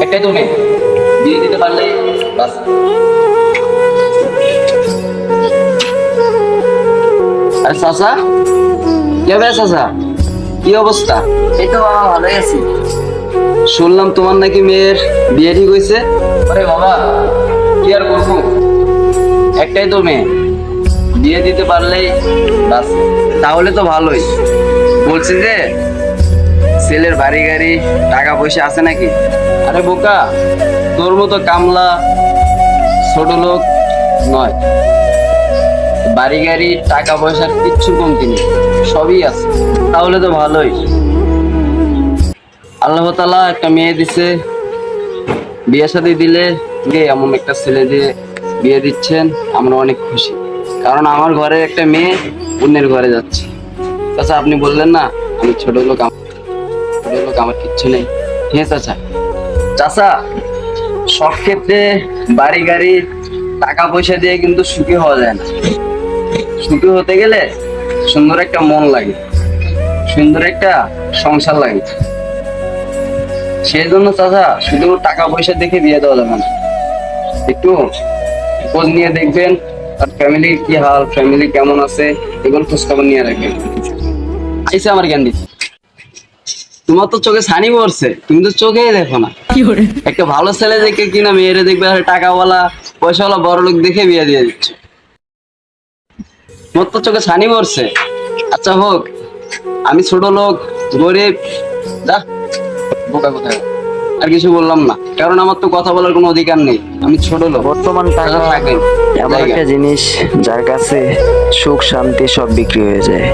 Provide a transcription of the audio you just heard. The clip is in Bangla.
একটাই তো মেয়ে বিয়ে দিতে পারলে বাস। আরে চাচা কি হবে চাচা? কি অবস্থা? এই তো বাবা ভালোই আছি। শুনলাম তোমার নাকি মেয়ের বিয়ে ঠিক হয়েছে। আরে বাবা কি আর করব? একটাই তো মেয়ে বিয়ে দিতে পারলেই বাস। তাহলে তো ভালোই। বলছি যে ছেলের বাড়ি গাড়ি, টাকা পয়সা আছে নাকি? আরে বোকা, তোর মতো কামলা, ছোট লোক নয়। বাড়ি গাড়ি, টাকা পয়সার কিচ্ছু কমতি নেই, সবই আছে। তাহলে তো ভালোই। আল্লাহ তালা একটা মেয়ে দিছে, বিয়ে শাদী দিলে এমন একটা ছেলে দিয়ে বিয়ে দিচ্ছেন, আমরা অনেক খুশি। কারণ আমার ঘরে একটা মেয়ে, অন্যের ঘরে যাচ্ছে। চাচা আপনি বললেন না, আমি ছোট লোক লোক আমার কিচ্ছু নেই। হ্যাঁ চাচা। চাচা, সব ক্ষেত্রে বাড়ি গাড়ি টাকা পয়সা দিয়ে কিন্তু সুখী হওয়া যায় না। সুখী হতে গেলে সুন্দর একটা মন লাগে, সুন্দর একটা সংসার লাগে। সেই জন্য চাচা, শুধু টাকা পয়সা দেখে বিয়ে দেওয়া যাবে না। একটু খোঁজ নিয়ে দেখবেন, আর ফ্যামিলি কি হাল ফ্যামিলি কেমন আছে, এগুলো খোঁজ খবর নিয়ে রাখবেন। আইসে আমার জ্ঞান দিচ্ছে তোমার তো চোখে ছানি পড়ছে তুমি তো চোখেই দেখো না। একটা ভালো ছেলে দেখে কিনা মেয়েরে দেখবে আর টাকাওয়ালা পয়সাওয়ালা বড় লোক দেখে বিয়ে দিয়ে দিচ্ছে। তোমার তো চোখে ছানি পড়ছে। আচ্ছা হোক আমি ছোট লোক গরিব যা বোকা কোথায়? আর কিছু বললাম না কারণ আমার তো কথা বলার কোনো অধিকার নেই। আমি ছোট লোক। বর্তমান টাকা থাকেন এমন একটা জিনিস যার কাছে সুখ শান্তি সব বিক্রি হয়ে যায়।